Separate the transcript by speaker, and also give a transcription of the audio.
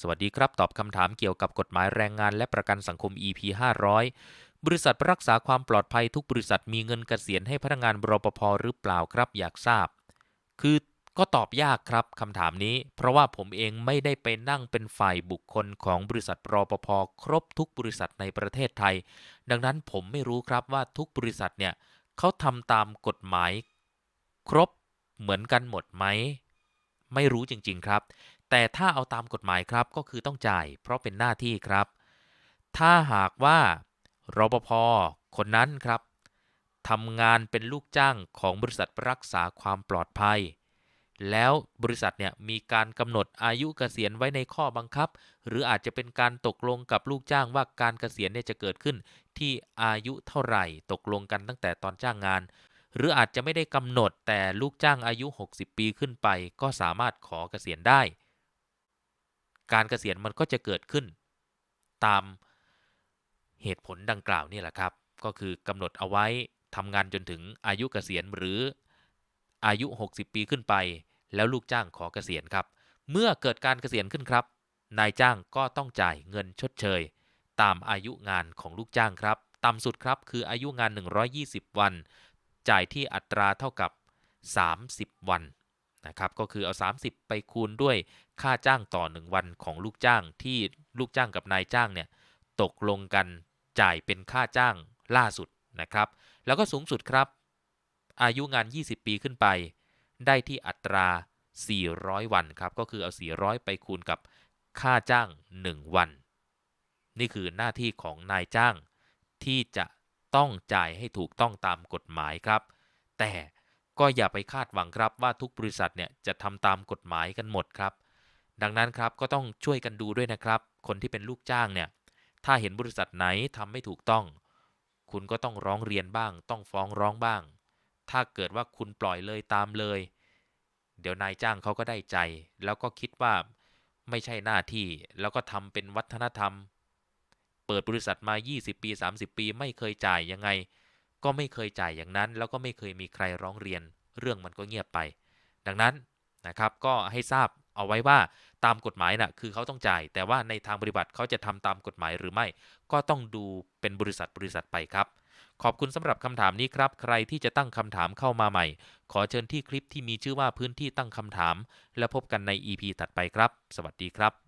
Speaker 1: สวัสดีครับ ตอบคำถามเกี่ยวกับกฎหมายแรงงานและประกันสังคม EP 500 บริษัทรักษาความปลอดภัยทุกบริษัทมีเงินเกษียณให้พนักงานรปภหรือเปล่าครับ อยากทราบ คือก็ตอบยากครับคำถามนี้ เพราะว่าผมเองไม่ได้ไปนั่งเป็นฝ่ายบุคคลของบริษัทรปภครบทุกบริษัทในประเทศไทย ดังนั้นผมไม่รู้ครับว่าทุกบริษัทเนี่ยเขาทำตามกฎหมาย ครบเหมือนกันหมดไหมไม่รู้จริง ๆ ครับ แต่ถ้าเอาตามกฎหมายครับก็คือต้องจ่าย เพราะเป็นหน้าที่ครับ ถ้าหากว่ารปภคนนั้นครับทำงานเป็นลูกจ้างของบริษัทรักษาความปลอดภัย แล้วบริษัทเนี่ยมีการกำหนดอายุเกษียณไว้ในข้อบังคับ หรืออาจจะเป็นการตกลงกับลูกจ้างว่าการเกษียณเนี่ยจะเกิดขึ้นที่อายุเท่าไหร่ตกลงกันตั้งแต่ตอนจ้างงาน หรืออาจจะไม่ได้กำหนดแต่ลูกจ้างอายุ 60 ปีขึ้นไป ก็สามารถขอเกษียณได้ การเกษียณมันก็จะเกิดขึ้น ตามเหตุผลดังกล่าวนี่แหละครับ ก็คือกำหนดเอาไว้ทำงานจนถึงอายุเกษียณหรืออายุ 60 ปีขึ้นไป แล้วลูกจ้างขอเกษียณครับ เมื่อเกิดการเกษียณขึ้นครับ นายจ้างก็ต้องจ่ายเงินชดเชย ตามอายุงานของลูกจ้างครับต่ำสุดครับคืออายุงาน 120 วัน จ่ายที่อัตราเท่ากับ 30 วัน นะครับก็คือเอา 30 ไปคูณด้วยค่าจ้างต่อ 1 วันของลูกจ้างที่ลูกจ้างกับนายจ้างเนี่ยตกลงกันจ่ายเป็นค่าจ้างล่าสุดนะครับ แล้วก็สูงสุดครับ อายุงาน 20 ปีขึ้นไป ได้ที่อัตรา 400 วันครับ ก็คือเอา 400 ไปคูณกับค่าจ้าง 1 วัน นี่คือหน้าที่ของนายจ้างที่จะต้องจ่ายให้ถูกต้องตามกฎหมายครับ แต่ ก็อย่าไปคาดหวังครับว่าทุกบริษัทเนี่ยจะทำตามกฎหมายกันหมดครับ ดังนั้นครับก็ต้องช่วยกันดูด้วยนะครับ คนที่เป็นลูกจ้างเนี่ยถ้าเห็นบริษัทไหนทำไม่ถูกต้อง คุณก็ต้องร้องเรียนบ้าง ต้องฟ้องร้องบ้าง ถ้าเกิดว่าคุณปล่อยเลยตามเลย เดี๋ยวนายจ้างเขาก็ได้ใจ แล้วก็คิดว่าไม่ใช่หน้าที่ แล้วก็ทำเป็นวัฒนธรรม เปิดบริษัทมา 20 ปี 30 ปี ไม่เคยจ่ายยังไง ก็ไม่เคยจ่ายอย่างนั้น แล้วก็ไม่เคยมีใครร้องเรียน เรื่องมันก็เงียบไป ดังนั้นนะครับก็ให้ทราบเอาไว้ว่าตามกฎหมายนะ่ะคือเขาต้องจ่าย แต่ว่าในทางปฏิบัติเขาจะทำตามกฎหมายหรือไม่ ก็ต้องดูเป็นบริษัทบริษัทไปครับ ขอบคุณสำหรับคำถามนี้ครับ ใครที่จะตั้งคำถามเข้ามาใหม่ ขอเชิญที่คลิปที่มีชื่อว่าพื้นที่ตั้งคำถาม แล้วพบกันใน EP ถัดไปครับ สวัสดีครับ